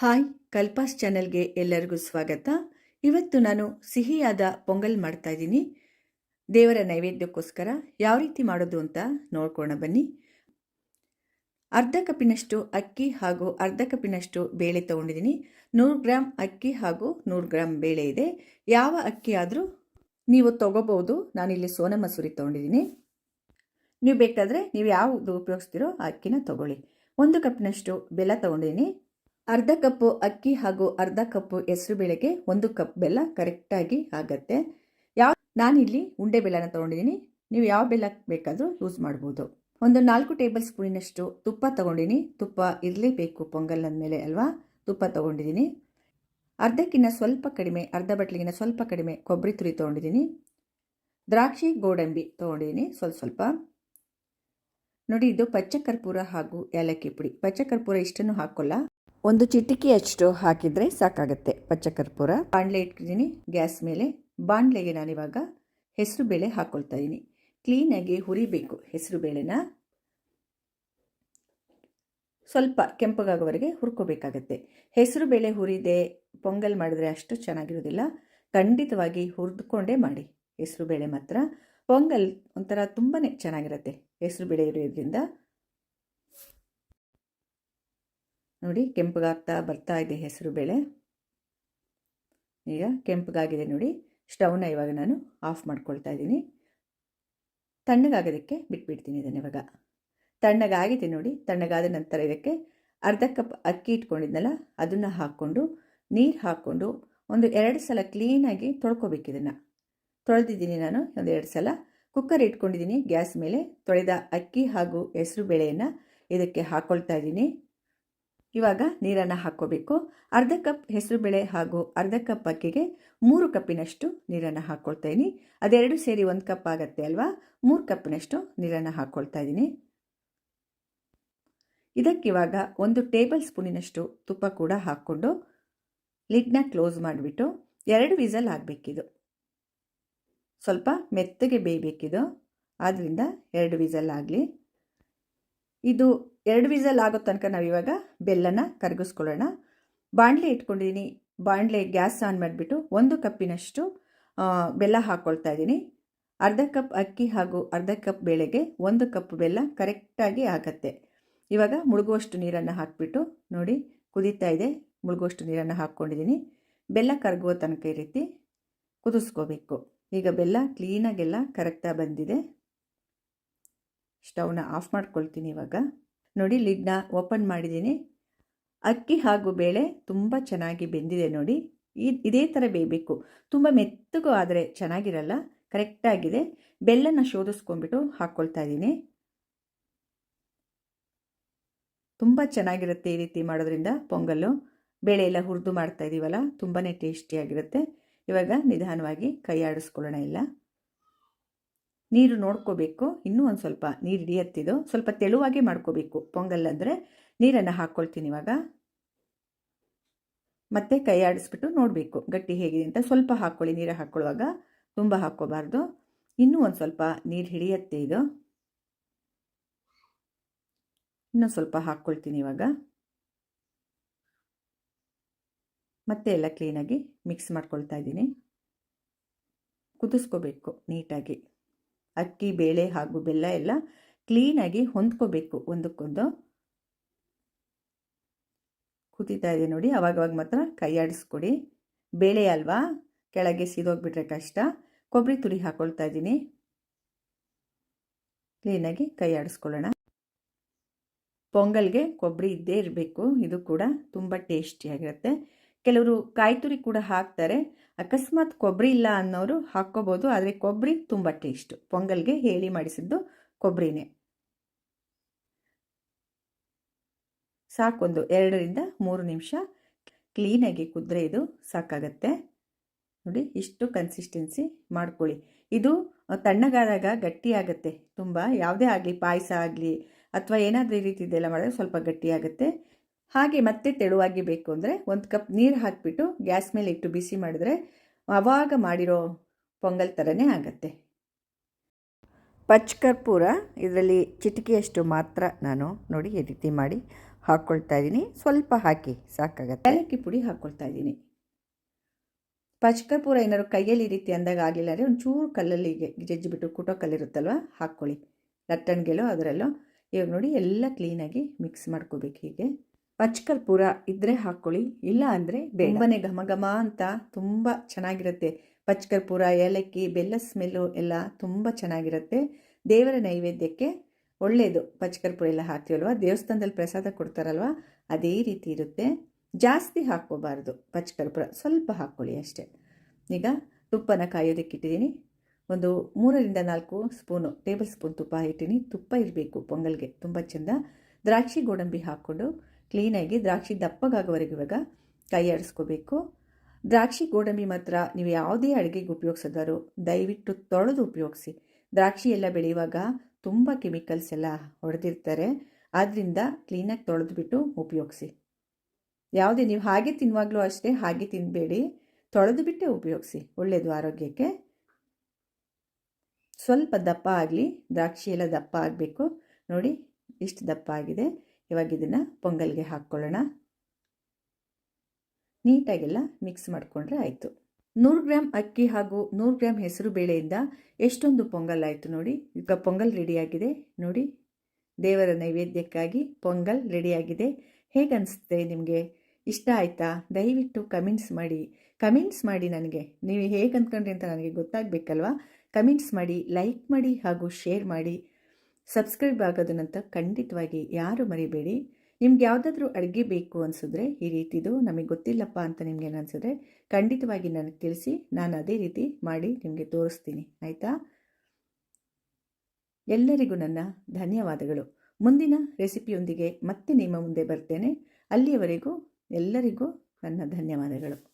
Hi ಕಲ್ಪಾಸ್ ಚಾನೆಲ್ಗೆ ಎಲ್ಲರಿಗೂ ಸ್ವಾಗತ. ಇವತ್ತು ನಾನು ಸಿಹಿಯಾದ ಪೊಂಗಲ್ ಮಾಡ್ತಾ ಇದ್ದೀನಿ. ದೇವರ ನೈವೇದ್ಯಕ್ಕೋಸ್ಕರ ಯಾವ ರೀತಿ ಮಾಡೋದು ಅಂತ ನೋಡ್ಕೋಣ ಬನ್ನಿ. ಅರ್ಧ ಕಪ್ಪಿನಷ್ಟು ಅಕ್ಕಿ ಹಾಗೂ ಅರ್ಧ ಕಪ್ಪಿನಷ್ಟು ಬೇಳೆ ತೊಗೊಂಡಿದ್ದೀನಿ. ನೂರು ಗ್ರಾಮ್ ಅಕ್ಕಿ ಹಾಗೂ ನೂರು ಗ್ರಾಮ್ ಬೇಳೆ ಇದೆ. ಯಾವ ಅಕ್ಕಿ ಆದರೂ ನೀವು ತೊಗೋಬೋದು ನಾನಿಲ್ಲಿ ಸೋನ ಮಸೂರಿ ತೊಗೊಂಡಿದ್ದೀನಿ. ನೀವು ಬೇಕಾದರೆ ನೀವು ಯಾವುದು ಉಪಯೋಗಿಸ್ತೀರೋ ಅಕ್ಕಿನ ತೊಗೊಳ್ಳಿ. ಒಂದು ಕಪ್ಪಿನಷ್ಟು ಬೆಲ್ಲ ತೊಗೊಂಡಿದ್ದೀನಿ. ಅರ್ಧ ಕಪ್ಪು ಅಕ್ಕಿ ಹಾಗೂ ಅರ್ಧ ಕಪ್ಪು ಹೆಸರುಬೇಳೆಗೆ ಒಂದು ಕಪ್ ಬೆಲ್ಲ ಕರೆಕ್ಟಾಗಿ ಆಗತ್ತೆ. ಯಾವ ನಾನಿಲ್ಲಿ ಉಂಡೆ ಬೆಲ್ಲನ ತೊಗೊಂಡಿದ್ದೀನಿ. ನೀವು ಯಾವ ಬೆಲ್ಲ ಬೇಕಾದರೂ ಯೂಸ್ ಮಾಡ್ಬೋದು. ಒಂದು ನಾಲ್ಕು ಟೇಬಲ್ ಸ್ಪೂನಿನಷ್ಟು ತುಪ್ಪ ತೊಗೊಂಡಿನಿ. ತುಪ್ಪ ಇರಲೇಬೇಕು ಪೊಂಗಲ್ ಅಂದಮೇಲೆ ಅಲ್ವಾ? ತುಪ್ಪ ತೊಗೊಂಡಿದ್ದೀನಿ ಅರ್ಧಕ್ಕಿಂತ ಸ್ವಲ್ಪ ಕಡಿಮೆ, ಅರ್ಧ ಬಟ್ಲಿಗಿನ ಸ್ವಲ್ಪ ಕಡಿಮೆ ಕೊಬ್ಬರಿ ತುರಿ ತೊಗೊಂಡಿದ್ದೀನಿ ದ್ರಾಕ್ಷಿ, ಗೋಡಂಬಿ ತೊಗೊಂಡಿದ್ದೀನಿ ಸ್ವಲ್ಪ ಸ್ವಲ್ಪ. ನೋಡಿ, ಇದು ಪಚ್ಚ ಕರ್ಪೂರ ಹಾಗೂ ಏಲಕ್ಕಿ ಪುಡಿ. ಪಚ್ಚ ಕರ್ಪೂರ ಇಷ್ಟನ್ನು ಹಾಕೋಲ್ಲ ಒಂದು ಚಿಟಿಕೆಯಷ್ಟು ಹಾಕಿದರೆ ಸಾಕಾಗುತ್ತೆ ಪಚ್ಚ ಕರ್ಪೂರ ಬಾಣಲೆ ಇಟ್ಕಿದ್ದೀನಿ ಗ್ಯಾಸ್ ಮೇಲೆ. ಬಾಣಲೆಗೆ ನಾನಿವಾಗ ಹೆಸರು ಬೇಳೆ ಹಾಕ್ಕೊಳ್ತಾ ಇದ್ದೀನಿ ಕ್ಲೀನಾಗಿ ಹುರಿಬೇಕು ಹೆಸರು ಬೇಳೆನ. ಸ್ವಲ್ಪ ಕೆಂಪಗಾಗೋವರೆಗೆ ಹುರ್ಕೋಬೇಕಾಗತ್ತೆ. ಹೆಸರು ಬೇಳೆ ಹುರಿದೆ, ಪೊಂಗಲ್ ಮಾಡಿದ್ರೆ ಅಷ್ಟು ಚೆನ್ನಾಗಿರೋದಿಲ್ಲ ಖಂಡಿತವಾಗಿ ಹುರಿದುಕೊಂಡೇ ಮಾಡಿ. ಹೆಸರು ಬೇಳೆ ಮಾತ್ರ. ಪೊಂಗಲ್ ಒಂಥರ ತುಂಬಾ ಚೆನ್ನಾಗಿರುತ್ತೆ ಹೆಸರು ಬೇಳೆ ಇರೋದ್ರಿಂದ ನೋಡಿ, ಕೆಂಪಗಾಗ್ತಾ ಬರ್ತಾ ಇದೆ ಹೆಸರು ಬೇಳೆ. ಈಗ ಕೆಂಪಗಾಗಿದೆ ನೋಡಿ. ಸ್ಟವ್ನ ಇವಾಗ ನಾನು ಆಫ್ ಮಾಡ್ಕೊಳ್ತಾ ಇದ್ದೀನಿ. ತಣ್ಣಗಾಗೋದಕ್ಕೆ ಬಿಟ್ಬಿಡ್ತೀನಿ ಇದನ್ನು ಇವಾಗ. ತಣ್ಣಗಾಗಿದೆ ನೋಡಿ. ತಣ್ಣಗಾದ ನಂತರ ಇದಕ್ಕೆ ಅರ್ಧ ಕಪ್ ಅಕ್ಕಿ ಇಟ್ಕೊಂಡಿದ್ನಲ್ಲ, ಅದನ್ನು ಹಾಕ್ಕೊಂಡು, ನೀರು ಹಾಕ್ಕೊಂಡು ಒಂದು ಎರಡು ಸಲ ಕ್ಲೀನಾಗಿ ತೊಳ್ಕೊಬೇಕು ಇದನ್ನು. ತೊಳೆದಿದ್ದೀನಿ ನಾನು ಒಂದು ಎರಡು ಸಲ. ಕುಕ್ಕರ್ ಇಟ್ಕೊಂಡಿದ್ದೀನಿ, ಗ್ಯಾಸ್ ಮೇಲೆ ತೊಳೆದ ಅಕ್ಕಿ ಹಾಗೂ ಹೆಸರು ಬೇಳೆಯನ್ನು ಇದಕ್ಕೆ ಹಾಕ್ಕೊಳ್ತಾ ಇದ್ದೀನಿ. ಇವಾಗ ನೀರನ್ನು ಹಾಕ್ಕೋಬೇಕು. ಅರ್ಧ ಕಪ್ ಹೆಸರುಬೇಳೆ ಹಾಗೂ ಅರ್ಧ ಕಪ್ ಅಕ್ಕಿಗೆ ಮೂರು ಕಪ್ಪಿನಷ್ಟು ನೀರನ್ನು ಹಾಕ್ಕೊಳ್ತಾ ಇದ್ದೀನಿ ಅದೆರಡು ಸೇರಿ ಒಂದು ಕಪ್ ಆಗುತ್ತೆ ಅಲ್ವಾ? ಮೂರು ಕಪ್ಪಿನಷ್ಟು ನೀರನ್ನು ಹಾಕ್ಕೊಳ್ತಾ ಇದ್ದೀನಿ ಇದಕ್ಕಿವಾಗ ಒಂದು ಟೇಬಲ್ ಸ್ಪೂನಿನಷ್ಟು ತುಪ್ಪ ಕೂಡ ಹಾಕ್ಕೊಂಡು ಲಿಡ್ನ ಕ್ಲೋಸ್ ಮಾಡಿಬಿಟ್ಟು ಎರಡು ವಿಸಲ್ ಆಗಬೇಕಿದು. ಸ್ವಲ್ಪ ಮೆತ್ತಗೆ ಬೇಯಬೇಕಿದು. ಆದ್ದರಿಂದ ಎರಡು ವಿಸಲ್ ಆಗಲಿ. ಇದು ಎರಡು ವಿಸಲ್ ಆಗೋ ತನಕ ನಾವಿವಾಗ ಬೆಲ್ಲನ ಕರಗಿಸ್ಕೊಳ್ಳೋಣ. ಬಾಣಲೆ ಇಟ್ಕೊಂಡಿದ್ದೀನಿ ಬಾಣಲೆ ಗ್ಯಾಸ್ ಆನ್ ಮಾಡಿಬಿಟ್ಟು ಒಂದು ಕಪ್ಪಿನಷ್ಟು ಬೆಲ್ಲ ಹಾಕ್ಕೊಳ್ತಾ ಇದ್ದೀನಿ ಅರ್ಧ ಕಪ್ ಅಕ್ಕಿ ಹಾಗೂ ಅರ್ಧ ಕಪ್ ಬೇಳೆಗೆ ಒಂದು ಕಪ್ ಬೆಲ್ಲ ಕರೆಕ್ಟಾಗಿ ಆಗತ್ತೆ. ಇವಾಗ ಮುಳುಗುವಷ್ಟು ನೀರನ್ನು ಹಾಕಿಬಿಟ್ಟು ನೋಡಿ, ಕುದೀತಾ ಇದೆ. ಮುಳುಗುವಷ್ಟು ನೀರನ್ನು ಹಾಕ್ಕೊಂಡಿದ್ದೀನಿ ಬೆಲ್ಲ ಕರಗುವ ತನಕ ಈ ರೀತಿ ಕುದಿಸ್ಕೋಬೇಕು. ಈಗ ಬೆಲ್ಲ ಕ್ಲೀನಾಗೆಲ್ಲ ಕರೆಕ್ಟಾಗಿ ಬಂದಿದೆ. ಸ್ಟವ್ನ ಆಫ್ ಮಾಡ್ಕೊಳ್ತೀನಿ ಇವಾಗ. ನೋಡಿ, ಲಿಡ್ನ ಓಪನ್ ಮಾಡಿದ್ದೀನಿ. ಅಕ್ಕಿ ಹಾಗೂ ಬೇಳೆ ತುಂಬ ಚೆನ್ನಾಗಿ ಬೆಂದಿದೆ ನೋಡಿ. ಈ, ಇದೇ ಥರ ಬೇಯಬೇಕು. ತುಂಬ ಮೆತ್ತಗೂ ಆದರೆ ಚೆನ್ನಾಗಿರಲ್ಲ ಕರೆಕ್ಟಾಗಿದೆ ಬೆಲ್ಲನ ಶೋಧಿಸ್ಕೊಂಡ್ಬಿಟ್ಟು ಹಾಕ್ಕೊಳ್ತಾ ಇದ್ದೀನಿ. ತುಂಬ ಚೆನ್ನಾಗಿರುತ್ತೆ ಈ ರೀತಿ ಮಾಡೋದ್ರಿಂದ ಪೊಂಗಲ್ಲು. ಬೇಳೆ ಎಲ್ಲ ಹುರಿದು ಮಾಡ್ತಾ ಇದ್ದೀವಲ್ಲ ತುಂಬಾ ಟೇಸ್ಟಿಯಾಗಿರುತ್ತೆ. ಇವಾಗ ನಿಧಾನವಾಗಿ ಕೈ ಆಡಿಸ್ಕೊಳ್ಳೋಣ ಇಲ್ಲ. ನೀರು ನೋಡ್ಕೋಬೇಕು. ಇನ್ನೂ ಒಂದು ಸ್ವಲ್ಪ ನೀರು ಹಿಡಿಯತ್ತಿದು ಸ್ವಲ್ಪ ತೆಳುವಾಗಿ ಮಾಡ್ಕೋಬೇಕು. ಪೊಂಗಲ್ ಅಂದರೆ ನೀರನ್ನು ಹಾಕ್ಕೊಳ್ತೀನಿ ಇವಾಗ. ಮತ್ತೆ ಕೈ ಆಡಿಸ್ಬಿಟ್ಟು ನೋಡಬೇಕು. ಗಟ್ಟಿ ಹೇಗಿದೆ ಅಂತ ಸ್ವಲ್ಪ ಹಾಕ್ಕೊಳ್ಳಿ ನೀರು ಹಾಕ್ಕೊಳ್ಳುವಾಗ ತುಂಬ ಹಾಕ್ಕೋಬಾರ್ದು. ಇನ್ನೂ ಒಂದು ಸ್ವಲ್ಪ ನೀರು ಹಿಡಿಯತ್ತೆ ಇದು. ಇನ್ನೊಂದು ಸ್ವಲ್ಪ ಹಾಕ್ಕೊಳ್ತೀನಿ ಇವಾಗ. ಮತ್ತೆ ಎಲ್ಲ ಕ್ಲೀನಾಗಿ ಮಿಕ್ಸ್ ಮಾಡ್ಕೊಳ್ತಾ ಇದ್ದೀನಿ. ಕುದಿಸ್ಕೋಬೇಕು ನೀಟಾಗಿ. ಅಕ್ಕಿ, ಬೇಳೆ ಹಾಗೂ ಬೆಲ್ಲ ಎಲ್ಲ ಕ್ಲೀನಾಗಿ ಹೊಂದ್ಕೋಬೇಕು. ಒಂದಕ್ಕೊಂದು ಕುದೀತಾ ಇದೆ ನೋಡಿ. ಅವಾಗವಾಗ ಮಾತ್ರ ಕೈ ಆಡಿಸ್ಕೊಡಿ. ಬೇಳೆ ಅಲ್ವಾ? ಕೆಳಗೆ ಸೀದೋಗ್ಬಿಟ್ರೆ ಕಷ್ಟ. ಕೊಬ್ಬರಿ ತುರಿ ಹಾಕ್ಕೊಳ್ತಾ ಇದ್ದೀನಿ. ಕ್ಲೀನಾಗಿ ಕೈ ಆಡಿಸ್ಕೊಳ್ಳೋಣ. ಪೊಂಗಲ್ಗೆ ಕೊಬ್ಬರಿ ಇದ್ದೇ ಇರಬೇಕು. ಇದು ಕೂಡ ತುಂಬ ಟೇಸ್ಟಿಯಾಗಿರುತ್ತೆ ಕೆಲವರು ಕಾಯಿ ಕೂಡ ಹಾಕ್ತಾರೆ. ಅಕಸ್ಮಾತ್ ಕೊಬ್ಬರಿ ಇಲ್ಲ ಅನ್ನೋರು ಹಾಕ್ಕೋಬೋದು, ಆದರೆ ಕೊಬ್ಬರಿ ತುಂಬ ಟೇಸ್ಟು. ಪೊಂಗಲ್ಗೆ ಹೇಳಿ ಮಾಡಿಸಿದ್ದು ಕೊಬ್ಬರಿನೇ ಸಾಕೊಂದು ಎರಡರಿಂದ ಮೂರು ನಿಮಿಷ ಕ್ಲೀನಾಗಿ ಕುದ್ರೆ ಇದು, ಸಾಕಾಗತ್ತೆ. ನೋಡಿ, ಇಷ್ಟು ಕನ್ಸಿಸ್ಟೆನ್ಸಿ ಮಾಡ್ಕೊಳ್ಳಿ. ಇದು ತಣ್ಣಗಾದಾಗ ಗಟ್ಟಿಯಾಗತ್ತೆ. ತುಂಬ, ಯಾವುದೇ ಆಗಲಿ, ಪಾಯಸ ಆಗಲಿ, ಅಥವಾ ಏನಾದರೂ ಈ ರೀತಿ ಇದೆಲ್ಲ ಮಾಡಿದ್ರೆ ಸ್ವಲ್ಪ ಗಟ್ಟಿಯಾಗುತ್ತೆ. ಹಾಗೆ ಮತ್ತೆ ತೆಳುವಾಗಿ ಬೇಕು ಅಂದರೆ ಒಂದು ಕಪ್ ನೀರು ಹಾಕಿಬಿಟ್ಟು ಗ್ಯಾಸ್ ಮೇಲೆ ಇಟ್ಟು ಬಿಸಿ ಮಾಡಿದ್ರೆ ಆವಾಗ ಮಾಡಿರೋ ಪೊಂಗಲ್ ಥರನೇ ಆಗತ್ತೆ. ಪಚ್ಕರ್ಪೂರ ಇದರಲ್ಲಿ ಚಿಟಿಕೆಯಷ್ಟು ಮಾತ್ರ ನಾನು ನೋಡಿ ಈ ರೀತಿ ಮಾಡಿ ಹಾಕ್ಕೊಳ್ತಾ ಇದ್ದೀನಿ. ಸ್ವಲ್ಪ ಹಾಕಿ ಸಾಕಾಗತ್ತೆ. ಏಲಕ್ಕಿ ಪುಡಿ ಹಾಕ್ಕೊಳ್ತಾ ಇದ್ದೀನಿ. ಪಚ್ಕರ್ಪೂರ ಏನಾದ್ರು ಕೈಯಲ್ಲಿ ಈ ರೀತಿ ಅಂದಾಗ ಆಗಿಲ್ಲ ಅಂದರೆ ಒಂಚೂರು ಕಲ್ಲಲ್ಲಿ ಜಜ್ಜಿಬಿಟ್ಟು ಕುಟೋ ಕಲ್ಲಿರುತ್ತಲ್ವ ಹಾಕ್ಕೊಳ್ಳಿ. ಲಟ್ಟಣಿಗೆಲ್ಲೋ ಅದರಲ್ಲೋ ಇವಾಗ ನೋಡಿ ಎಲ್ಲ ಕ್ಲೀನಾಗಿ ಮಿಕ್ಸ್ ಮಾಡ್ಕೋಬೇಕು ಹೀಗೆ. ಪಚ್ಕರ್ಪೂರ ಇದ್ದರೆ ಹಾಕ್ಕೊಳ್ಳಿ ಇಲ್ಲ ಅಂದರೆ ಬೇಗನೆ ಘಮ ಘಮ ಅಂತ ತುಂಬ ಚೆನ್ನಾಗಿರುತ್ತೆ. ಪಚ್ಕರ್ಪೂರ ಏಲಕ್ಕಿ, ಬೆಲ್ಲ ಸ್ಮೆಲ್ಲು ಎಲ್ಲ ತುಂಬ ಚೆನ್ನಾಗಿರುತ್ತೆ. ದೇವರ ನೈವೇದ್ಯಕ್ಕೆ ಒಳ್ಳೆಯದು ಪಚ್ಕರ್ಪುರ ಎಲ್ಲ ಹಾಕ್ತೀವಲ್ವ? ದೇವಸ್ಥಾನದಲ್ಲಿ ಪ್ರಸಾದ ಕೊಡ್ತಾರಲ್ವ? ಅದೇ ರೀತಿ ಇರುತ್ತೆ. ಜಾಸ್ತಿ ಹಾಕ್ಕೋಬಾರ್ದು ಪಚ್ಕರ್ಪುರ ಸ್ವಲ್ಪ ಹಾಕ್ಕೊಳ್ಳಿ ಅಷ್ಟೇ. ಈಗ ತುಪ್ಪನ ಕಾಯೋದಕ್ಕಿಟ್ಟಿದ್ದೀನಿ ಒಂದು ಮೂರರಿಂದ ನಾಲ್ಕು ಸ್ಪೂನು, ಟೇಬಲ್ ಸ್ಪೂನ್ ತುಪ್ಪ ಇಟ್ಟಿನಿ. ತುಪ್ಪ ಇರಬೇಕು, ಪೊಂಗಲ್ಗೆ. ತುಂಬ ಚೆಂದ. ದ್ರಾಕ್ಷಿ ಗೋಡಂಬಿ ಹಾಕ್ಕೊಂಡು ಕ್ಲೀನಾಗಿ ದ್ರಾಕ್ಷಿ ದಪ್ಪಗಾಗೋವರೆಗೆ ಇವಾಗ ಕೈ ಆಡಿಸ್ಕೋಬೇಕು. ದ್ರಾಕ್ಷಿ ಗೋಡಂಬಿ ಮಾತ್ರ ನೀವು ಯಾವುದೇ ಅಡುಗೆಗೆ ಉಪಯೋಗಿಸಿದಾರೋ ದಯವಿಟ್ಟು ತೊಳೆದು ಉಪಯೋಗಿಸಿ. ದ್ರಾಕ್ಷಿ ಎಲ್ಲ ಬೆಳೆಯುವಾಗ ತುಂಬ ಕೆಮಿಕಲ್ಸ್ ಎಲ್ಲ ಹೊಡೆದಿರ್ತಾರೆ. ಆದ್ದರಿಂದ ಕ್ಲೀನಾಗಿ ತೊಳೆದ್ಬಿಟ್ಟು ಉಪಯೋಗಿಸಿ. ಯಾವುದೇ ನೀವು ಹಾಗೆ ತಿನ್ನುವಾಗಲೂ ಅಷ್ಟೇ ಹಾಗೆ ತಿನ್ನಬೇಡಿ ತೊಳೆದು ಬಿಟ್ಟೇ ಉಪಯೋಗಿಸಿ. ಒಳ್ಳೆಯದು ಆರೋಗ್ಯಕ್ಕೆ. ಸ್ವಲ್ಪ ದಪ್ಪ ಆಗಲಿ. ದ್ರಾಕ್ಷಿ ಎಲ್ಲ ದಪ್ಪ ಆಗಬೇಕು. ನೋಡಿ, ಇಷ್ಟು ದಪ್ಪ ಆಗಿದೆ. ಇವಾಗ ಇದನ್ನು ಪೊಂಗಲ್ಗೆ ಹಾಕ್ಕೊಳ್ಳೋಣ. ನೀಟಾಗೆಲ್ಲ ಮಿಕ್ಸ್ ಮಾಡಿಕೊಂಡ್ರೆ ಆಯಿತು. ನೂರು ಗ್ರಾಮ್ ಅಕ್ಕಿ ಹಾಗೂ ನೂರು ಗ್ರಾಮ್ ಹೆಸರು ಬೇಳೆಯಿಂದ ಎಷ್ಟೊಂದು ಪೊಂಗಲ್ ಆಯಿತು ನೋಡಿ. ಈಗ ಪೊಂಗಲ್ ರೆಡಿಯಾಗಿದೆ ನೋಡಿ. ದೇವರ ನೈವೇದ್ಯಕ್ಕಾಗಿ ಪೊಂಗಲ್ ರೆಡಿಯಾಗಿದೆ ಹೇಗೆ ಅನಿಸುತ್ತೆ ನಿಮಗೆ? ಇಷ್ಟ ಆಯಿತಾ? ದಯವಿಟ್ಟು ಕಮೆಂಟ್ಸ್ ಮಾಡಿ. ಕಮೆಂಟ್ಸ್ ಮಾಡಿ ನನಗೆ. ನೀವು ಹೇಗೆ ಅಂದ್ಕೊಂಡ್ರಿ ಅಂತ ನನಗೆ ಗೊತ್ತಾಗಬೇಕಲ್ವಾ? ಕಮೆಂಟ್ಸ್ ಮಾಡಿ ಲೈಕ್ ಮಾಡಿ ಹಾಗೂ ಶೇರ್ ಮಾಡಿ. ಸಬ್ಸ್ಕ್ರೈಬ್ ಆಗೋದನ್ನಂತ ಖಂಡಿತವಾಗಿ ಯಾರು ಮರಿಬೇಡಿ. ನಿಮ್ಗೆ ಯಾವುದಾದ್ರೂ ಅಡುಗೆ ಬೇಕು ಅನಿಸಿದ್ರೆ ಈ ರೀತಿದು ನಮಗೆ ಗೊತ್ತಿಲ್ಲಪ್ಪ ಅಂತ ನಿಮ್ಗೆ ಅನಿಸಿದ್ರೆ ಖಂಡಿತವಾಗಿ ನನಗೆ ತಿಳಿಸಿ, ನಾನು ಅದೇ ರೀತಿ ಮಾಡಿ ನಿಮಗೆ ತೋರಿಸ್ತೀನಿ. ಆಯಿತಾ? ಎಲ್ಲರಿಗೂ ನನ್ನ ಧನ್ಯವಾದಗಳು. ಮುಂದಿನ ರೆಸಿಪಿಯೊಂದಿಗೆ ಮತ್ತೆ ನಿಮ್ಮ ಮುಂದೆ ಬರ್ತೇನೆ. ಅಲ್ಲಿಯವರೆಗೂ ಎಲ್ಲರಿಗೂ ನನ್ನ ಧನ್ಯವಾದಗಳು.